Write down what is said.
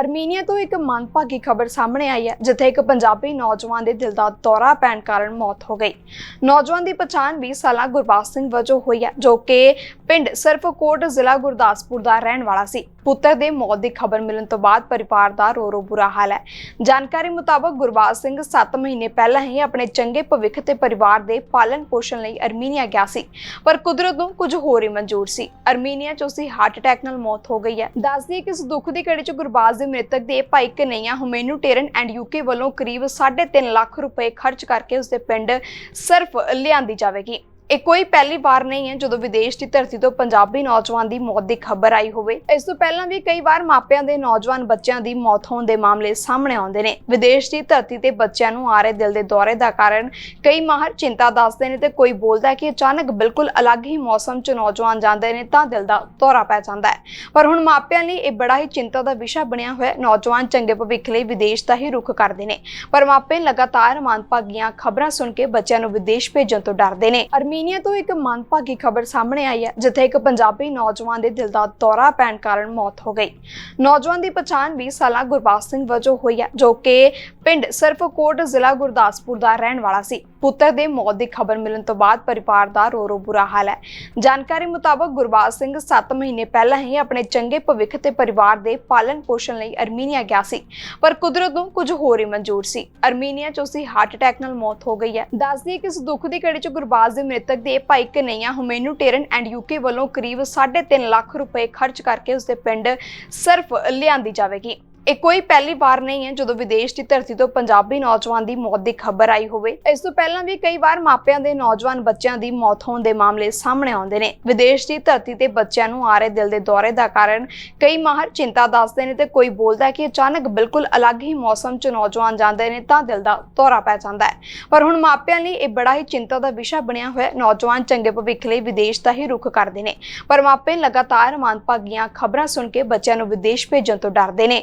Armenia ਤੋਂ ਇੱਕ ਮੰਦਭਾਗੀ ਖਬਰ ਸਾਹਮਣੇ ਆਈ ਹੈ, ਜਿੱਥੇ ਇੱਕ ਪੰਜਾਬੀ ਨੌਜਵਾਨ ਦੇ ਦਿਲ ਦਾ ਦੌਰਾ ਪੈਣ ਕਾਰਨ ਮੌਤ ਹੋ ਗਈ। ਨੌਜਵਾਨ ਦੀ ਪਛਾਣ 20 ਸਾਲਾ ਗੁਰਬਾਜ ਸਿੰਘ ਵਜੋਂ ਹੋਈ ਹੈ, ਜੋ ਕਿ ਪਿੰਡ ਸਰਫਕੋਟ ਜ਼ਿਲ੍ਹਾ ਗੁਰਦਾਸਪੁਰ ਦਾ ਰਹਿਣ ਵਾਲਾ ਸੀ। ਪੁੱਤਰ ਦੇ ਮੌਤ ਦੀ ਖਬਰ ਮਿਲਣ ਤੋਂ ਬਾਅਦ ਪਰਿਵਾਰ ਦਾ ਰੋ ਰੋ ਬੁਰਾ ਹਾਲ ਹੈ। ਜਾਣਕਾਰੀ ਮੁਤਾਬਕ ਗੁਰਬਾਜ ਸਿੰਘ 7 ਮਹੀਨੇ ਪਹਿਲਾਂ ਹੀ ਆਪਣੇ ਚੰਗੇ ਭਵਿੱਖ ਤੇ ਪਰਿਵਾਰ ਦੇ ਪਾਲਣ ਪੋਸ਼ਣ ਲਈ ਅਰਮੀਨੀਆ ਗਿਆ ਸੀ, ਪਰ ਕੁਦਰਤ ਨੂੰ ਕੁਝ ਹੋਰ ਹੀ ਮਨਜ਼ੂਰ ਸੀ। ਅਰਮੀਨੀਆ 'ਚ ਉਸਦੀ ਹਾਰਟ ਅਟੈਕ ਨਾਲ ਮੌਤ ਹੋ ਗਈ ਹੈ। ਦੱਸਦੀ ਕਿ ਇਸ ਦੁੱਖ ਦੀ ਘੜੀ 'ਚ ਗੁਰਬਾਜ ਦੇ ਮ੍ਰਿਤਕ ਦੇ ਭਾਈ ਕਨਈਆ ਹੁਮੈਨੂ ਟੇਰਨ ਐਂਡ ਯੂਕੇ ਵੱਲੋਂ ਕਰੀਬ 3.5 ਲੱਖ ਰੁਪਏ ਖਰਚ ਕਰਕੇ ਉਸਦੇ ਪਿੰਡ ਸਰਫ ਲਿਆਂਦੀ ਜਾਵੇਗੀ। ਇਹ ਕੋਈ ਪਹਿਲੀ ਵਾਰ ਨਹੀਂ ਹੈ ਜਦੋਂ ਵਿਦੇਸ਼ ਦੀ ਧਰਤੀ ਤੋਂ ਪੰਜਾਬੀ ਨੌਜਵਾਨ ਦੀ ਮੌਤ ਦੀ ਖਬਰ ਆਈ ਹੋਵੇ। ਇਸ ਤੋਂ ਪਹਿਲਾਂ ਵੀ ਕਈ ਵਾਰ ਮਾਪਿਆਂ ਦੇ ਨੌਜਵਾਨ ਬੱਚਿਆਂ ਦੀ ਮੌਤ ਹੋਣ ਦੇ ਮਾਮਲੇ ਸਾਹਮਣੇ ਆਉਂਦੇ ਨੇ। ਵਿਦੇਸ਼ ਦੀ ਧਰਤੀ ਤੇ ਬੱਚਿਆਂ ਨੂੰ ਆ ਰਹੇ ਦਿਲ ਦੇ ਦੌਰੇ ਦਾ ਕਾਰਨ ਕਈ ਮਾਹਰ ਚਿੰਤਾ ਦੱਸਦੇ ਨੇ ਤੇ ਕੋਈ ਬੋਲਦਾ ਕਿ ਅਚਾਨਕ ਬਿਲਕੁਲ ਅਲੱਗ ਹੀ ਮੌਸਮ 'ਚ ਨੌਜਵਾਨ ਜਾਂਦੇ ਨੇ ਤਾਂ ਦਿਲ ਦਾ ਦੌਰਾ ਪੈ ਜਾਂਦਾ ਹੈ। ਪਰ ਹੁਣ ਮਾਪਿਆਂ ਲਈ ਇਹ ਬੜਾ ਹੀ ਚਿੰਤਾ ਦਾ ਵਿਸ਼ਾ ਬਣਿਆ ਹੋਇਆ ਨੌਜਵਾਨ ਚੰਗੇ ਭਵਿੱਖ ਲਈ ਵਿਦੇਸ਼ ਦਾ ਹੀ ਰੁਖ ਕਰਦੇ ਨੇ। ਪਰ ਮਾਪੇ ਲਗਾਤਾਰ ਮੰਦਭਾਗੀਆਂ ਖਬਰਾਂ ਸੁਣ ਕੇ ਬੱਚਿਆਂ ਨੂੰ ਵਿਦੇਸ਼ ਭੇਜਣ ਤੋਂ ਡਰਦੇ ਨੇ। ਅਰਮੀਨੀਆ ਤੋਂ ਇੱਕ ਮੰਦਭਾਗੀ ਖਬਰ ਸਾਹਮਣੇ ਆਈ ਹੈ, ਜਿੱਥੇ ਇੱਕ ਪੰਜਾਬੀ ਨੌਜਵਾਨ ਦੇ ਦਿਲ ਦਾ ਦੌਰਾ ਪੈਣ ਕਾਰਨ ਮੌਤ ਹੋ ਗਈ। ਨੌਜਵਾਨ ਦੀ ਪਛਾਣ 20 ਸਾਲਾ ਗੁਰਬਾਜ ਸਿੰਘ ਵਜੋਂ ਹੋਈ ਹੈ, ਜੋ ਕਿ ਪਿੰਡ ਸਰਫਕੋਟ ਜ਼ਿਲ੍ਹਾ ਗੁਰਦਾਸਪੁਰ ਦਾ ਰਹਿਣ ਵਾਲਾ ਸੀ। ਪੁੱਤਰ ਦੇ ਮੌਤ ਦੀ ਖਬਰ ਮਿਲਣ ਤੋਂ ਬਾਅਦ ਪਰਿਵਾਰ ਦਾ ਰੋ ਰੋ ਬੁਰਾ ਹਾਲ ਹੈ। ਜਾਣਕਾਰੀ ਮੁਤਾਬਕ ਗੁਰਬਾਜ ਸਿੰਘ 7 ਮਹੀਨੇ ਪਹਿਲਾਂ ਹੀ ਆਪਣੇ ਚੰਗੇ ਭਵਿੱਖ ਤੇ ਪਰਿਵਾਰ ਦੇ ਪਾਲਣ ਪੋਸ਼ਣ ਲਈ ਅਰਮੀਨੀਆ ਗਿਆ ਸੀ। ਪਰ ਕੁਦਰਤ ਨੂੰ ਕੁਝ ਹੋਰ ਹੀ ਮਨਜ਼ੂਰ ਸੀ। ਅਰਮੀਨੀਆ 'ਚ ਉਸਦੀ ਹਾਰਟ ਅਟੈਕ ਨਾਲ ਮੌਤ ਹੋ ਗਈ ਹੈ। ਦੱਸਦੀ ਹੈ ਕਿ ਇਸ ਦੁੱਖ ਦੀ ਘੜੀ 'ਚ ਗੁਰਬਾਜ ਦੇ ਮ੍ਰਿਤਕ ਦੇ ਭਾਈ ਕਨਈਆ, ਹੁਮੈਨੂ ਟੇਰਨ ਐਂਡ ਯੂਕੇ ਵੱਲੋਂ ਕਰੀਬ 3.5 ਲੱਖ ਰੁਪਏ ਖਰਚ ਕਰਕੇ ਉਸਦੇ ਪਿੰਡ ਸਿਰਫ ਲਿਆਂਦੀ ਜਾਵੇਗੀ। ਇਹ ਕੋਈ ਪਹਿਲੀ ਵਾਰ ਨਹੀਂ ਹੈ ਜਦੋਂ ਵਿਦੇਸ਼ ਦੀ ਧਰਤੀ ਤੋਂ ਪੰਜਾਬੀ ਨੌਜਵਾਨ ਦੀ ਮੌਤ ਦੀ ਖਬਰ ਆਈ ਹੋਵੇ। ਇਸ ਤੋਂ ਪਹਿਲਾਂ ਵੀ ਕਈ ਵਾਰ ਮਾਪਿਆਂ ਦੇ ਨੌਜਵਾਨ ਬੱਚਿਆਂ ਦੀ ਮੌਤ ਹੋਣ ਦੇ ਮਾਮਲੇ ਸਾਹਮਣੇ ਆਉਂਦੇ ਨੇ। ਵਿਦੇਸ਼ ਦੀ ਧਰਤੀ ਤੇ ਬੱਚਿਆਂ ਨੂੰ ਆ ਰਹੇ ਦਿਲ ਦੇ ਦੌਰੇ ਦਾ ਕਾਰਨ ਕਈ ਮਾਹਰ ਚਿੰਤਾ ਦੱਸਦੇ ਨੇ ਤੇ ਕੋਈ ਬੋਲਦਾ ਕਿ ਅਚਾਨਕ ਬਿਲਕੁਲ ਅਲੱਗ ਹੀ ਮੌਸਮ 'ਚ ਨੌਜਵਾਨ ਜਾਂਦੇ ਨੇ ਤਾਂ ਦਿਲ ਦਾ ਦੌਰਾ ਪੈ ਜਾਂਦਾ ਹੈ। ਪਰ ਹੁਣ ਮਾਪਿਆਂ ਲਈ ਇਹ ਬੜਾ ਹੀ ਚਿੰਤਾ ਦਾ ਵਿਸ਼ਾ ਬਣਿਆ ਹੋਇਆ ਨੌਜਵਾਨ ਚੰਗੇ ਭਵਿੱਖ ਲਈ ਵਿਦੇਸ਼ ਦਾ ਹੀ ਰੁਖ ਕਰਦੇ ਨੇ। ਪਰ ਮਾਪੇ ਲਗਾਤਾਰ ਮੰਦਭਾਗੀਆਂ ਖਬਰਾਂ ਸੁਣ ਕੇ ਬੱਚਿਆਂ ਨੂੰ ਵਿਦੇਸ਼ ਭੇਜਣ ਤੋਂ ਡਰਦੇ ਨੇ।